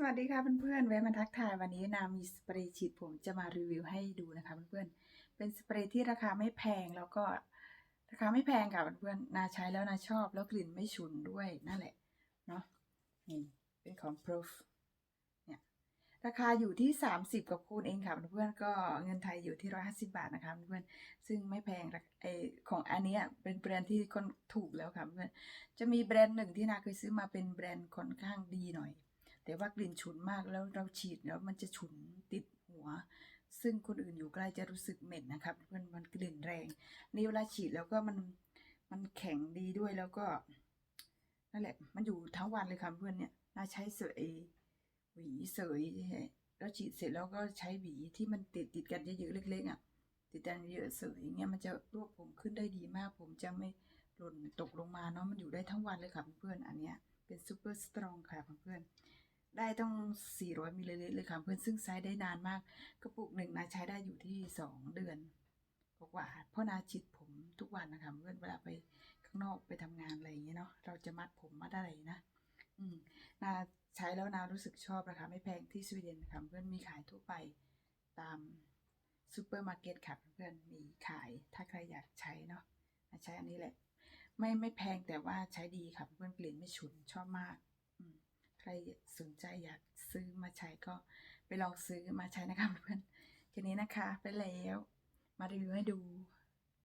สวัสดีค่ะเพื่อนๆแวะมาทักทายวันนี้นามีสเปรย์ฉีดผมจะมารีวิวให้ดูนะคะเพื่อนๆเป็นสเปรย์ที่ราคาไม่แพงแล้วก็ราคาไม่แพงค่ะเพื่อนๆนาใช้แล้วนาชอบแล้วกลิ่นไม่ฉุนด้วยนั่นแหละเนาะนี่เป็นของ Proof เนี่ยราคาอยู่ที่ 30กับคูณเองค่ะเพื่อนๆก็เงินไทยอยู่ที่ 150 บาทนะคะเพื่อนๆซึ่งไม่แพงไอของอันเนี้ยเป็นแบรนด์ที่คนถูกแล้วค่ะเพื่อนจะมีแบรนด์หนึ่งที่นาเคยซื้อมาเป็นแบรนด์ค่อนข้างดีหน่อย แต่ว่ากลิ่นฉุนมากแล้วเราฉีดแล้วมันจะฉุนติดหัว ซึ่งคนอื่นอยู่ใกล้จะรู้สึกเหม็นนะครับเพื่อนมันกลิ่นแรงนี่เวลาฉีดแล้วก็มันมันแข็งดีด้วยแล้วก็นั่นแหละ มันอยู่ทั้งวันเลยค่ะเพื่อนเนี่ยน่าใช้เสยหวีเสยแล้วฉีดเสร็จแล้วก็ใช้หวีที่มันติดติดกันเยอะๆเล็กๆอะติดกันเยอะเสยอย่างเงี้ยมันจะรวบผมขึ้นได้ดีมาก ผมจะไม่หล่นตกลงมาเนาะมันอยู่ได้ทั้งวันเลยค่ะเพื่อนอันเนี้ยเป็นซูเปอร์สตรองค่ะเพื่อน ได้ต้อง 400มิลลิลิตรเลยค่ะเพื่อนซึ่งใช้ได้นานมาก กระปุกหนึ่งนาใช้ได้อยู่ที่ 2 เดือนกว่าเพราะนาฉีดผมทุกวันนะคะเพื่อนเวลาไปข้างนอกไปทำงานอะไรอย่างเงี้ยเนาะเราจะมัดผมมัดอะไรนะ อืมนาใช้แล้วนารู้สึกชอบราคาไม่แพงที่สวีเดนค่ะเพื่อนมีขายทั่วไปตามซูเปอร์มาร์เก็ตค่ะเพื่อนมีขายถ้าใครอยากใช้เนาะนาใช้อันนี้แหละ ไม่ไม่แพงแต่ว่าใช้ดีค่ะเพื่อนกลิ่นไม่ฉุนชอบมาก รสนใจอยากซื้อมาใช้ก็ไปลองซื้อมาใช้นะคะเพื่อนๆแค่นี้นะคะไปแล้ว มารีวิวให้ดู